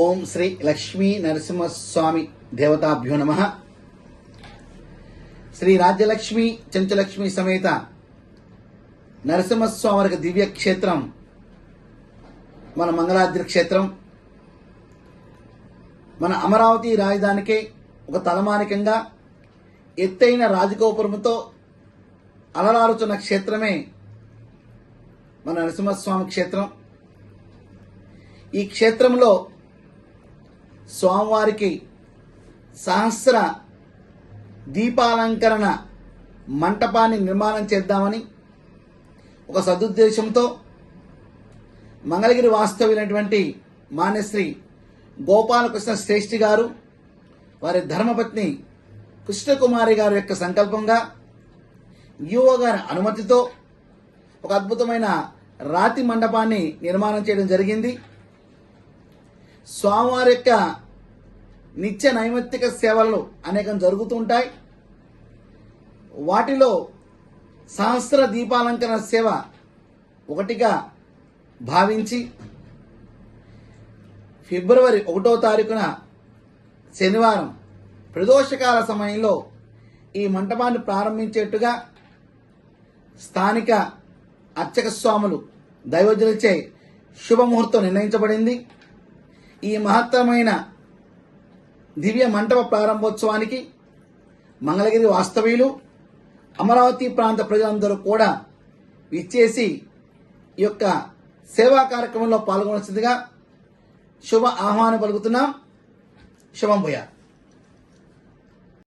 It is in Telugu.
ఓం శ్రీ లక్ష్మీ నరసింహస్వామి దేవతాభ్యో నమ. శ్రీ రాజ్యలక్ష్మి చెంచలక్ష్మి సమేత నరసింహస్వామి వారికి దివ్య క్షేత్రం మన మంగళాద్రి క్షేత్రం మన అమరావతి రాజధానికి ఒక తలమానికంగా ఎత్తైన రాజగోపురముతో అలరారుచున్న క్షేత్రమే మన నరసింహస్వామి క్షేత్రం. ఈ క్షేత్రంలో స్వామివారికి సహస్ర దీపాలంకరణ మంటపాన్ని నిర్మాణం చేద్దామని ఒక సదుద్దేశంతో మంగళగిరి వాస్తవ్యులైనటువంటి మాన్యశ్రీ గోపాలకృష్ణ శ్రేష్ఠి గారు వారి ధర్మపత్ని కృష్ణకుమారి గారి యొక్క సంకల్పంగా యువ గారి అనుమతితో ఒక అద్భుతమైన రాతి మండపాన్ని నిర్మాణం చేయడం జరిగింది. స్వామివారి యొక్క నిత్య నైమిత్తిక సేవలు అనేకం జరుగుతుంటాయి వాటిలో సహస్ర దీపాలంకరణ సేవ ఒకటిగా భావించి ఫిబ్రవరి ఒకటో తారీఖున శనివారం ప్రదోషకాల సమయంలో ఈ మంటపాన్ని ప్రారంభించేట్టుగా స్థానిక అర్చక స్వాములు దైవజులచే శుభముహూర్తం నిర్ణయించబడింది. ఈ మహత్తరమైన దివ్య మంటప ప్రారంభోత్సవానికి మంగళగిరి వాస్తవ్యులు అమరావతి ప్రాంత ప్రజలందరూ కూడా విచ్చేసి ఈ యొక్క సేవా కార్యక్రమంలో పాల్గొనవలసిందిగా శుభ ఆహ్వానం పలుకుతున్నాం. శుభం భూయా